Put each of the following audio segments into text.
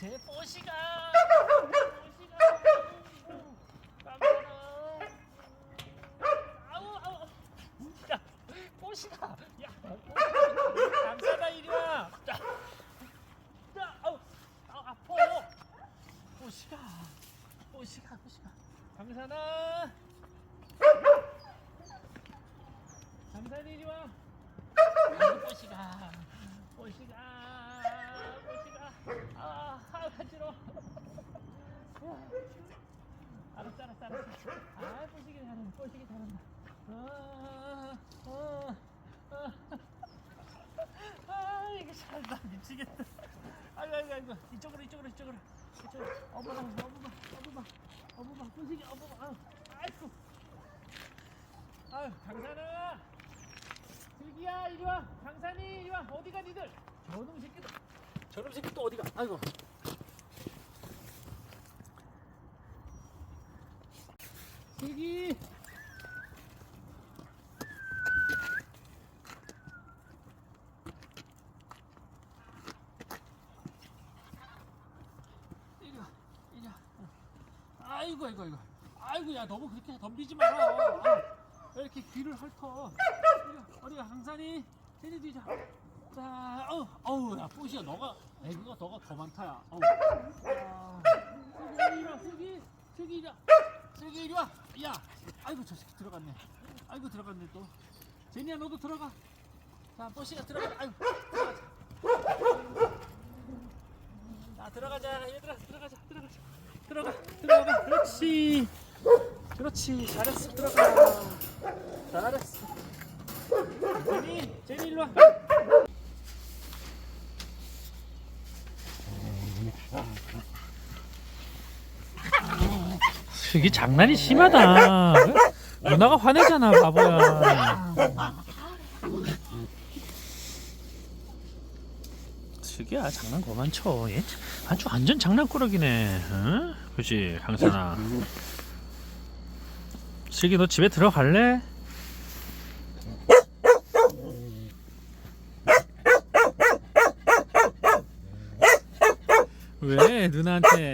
제 아우 아우 야 뽀시가 야 감사다 이리 와 뽀시가 뽀시가 아, 아 간지러워 알았어 알았어 알았어 아 잘한다 뽀시기 잘한다. 아, 아, 아, 아 이거 잘한다. 미치겠다. 아이고 아이고 아이고. 이쪽으로 이쪽으로 이쪽으로. 이쪽으로. 어머나 어머나 어머나 어머나. 뽀시기 어머나. 아이고. 아유 강산아. 슬기야 이리 와. 강산이 이리 와. 어디가 니들? 저놈 새끼들. 저놈 새끼 또 어디가? 아이고. 슬기 이리 와 이리 와 아이고 아이고 아이고. 아이고 야 너무 그렇게 덤비지 마라 아, 왜 이렇게 귀를 와, 어디가 강산이 세리도 이자 자 어우 어우 야 뽀시야 너가 애기가 너가 더 많다 야. 어우. 아, 슬기 이리 와 슬기 슬기 이리 와 슬기 이리 와 야 아이고 저 새끼 들어갔네. 아이고 들어갔네 또. 제니야 너도 들어가. 자 뽀시가 들어가. 아이고 들어가자 자 들어가자 얘들아 들어가자 들어가자 들어가 들어가 그렇지. 그렇지. 잘했어. 들어가. 잘했어. 제니 제니 일로 와. 이게 장난이 심하다. 누나가 화내잖아 바보야. 슬기야. 장난 그만 쳐. 얘 아주 완전 장난꾸러기네. 응? 그지 강산아. 슬기 너 집에 들어갈래? 왜 누나한테?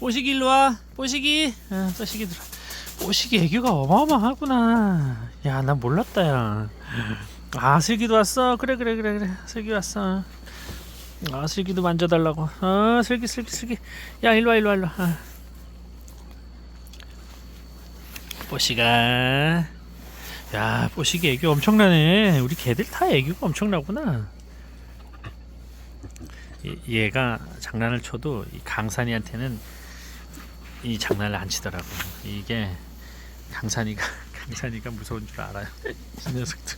뽀시기 일로 와. 뽀시기. 어, 뽀시기 들어. 뽀시기 애교가 어마어마하구나. 야, 난 몰랐다 야. 아 슬기도 왔어 그래 그래 그래 그래 슬기 왔어 아 슬기도 만져달라고. 아 슬기 슬기 슬기. 야 일로와 일로와 일로와. 아. 뽀시가. 야 뽀시기 애교 엄청나네. 우리 개들 다 애교가 엄청나구나. 얘- 얘가 장난을 쳐도 이 강산이한테는 이 장난을 안 치더라고. 이게 강산이가 강산이가 무서운 줄 알아요 이 녀석들.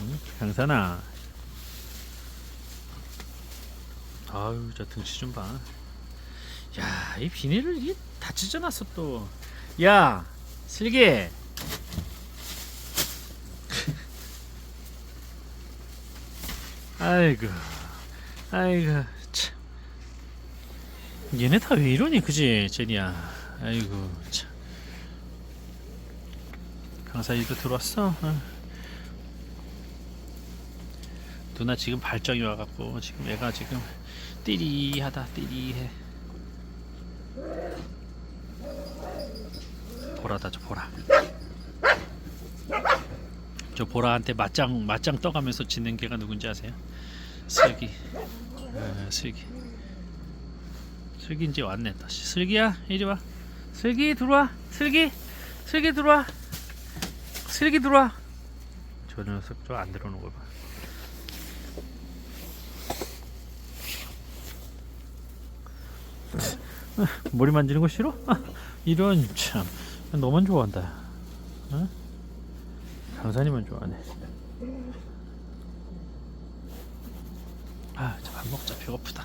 응? 강산아 아유 저 등치 좀 봐. 야 이 비닐을 이게 다 찢어놨어 또 야 슬기. 아이고 아이고 참. 얘네 다 왜 이러니 그지 제니야? 아이고 참. 강사이도 들어왔어? 어. 누나 지금 발정이 와갖고 지금 애가 지금 띠리하다 띠리해. 보라다 저 보라. 저 보라한테 맞짱 맞짱 떠가면서 짖는 개가 누군지 아세요? 슬기. 어, 슬기. 슬기 이제 왔네 다시. 슬기야 이리 와. 슬기 들어와. 슬기 슬기 들어와. 슬기 들어와. 저 녀석 저 안 들어오는 걸 봐. 머리 만지는 거 싫어? 아, 이런 참 너만 좋아한다. 어? 강산이만 좋아하네. 아, 저밥 먹자 배고프다.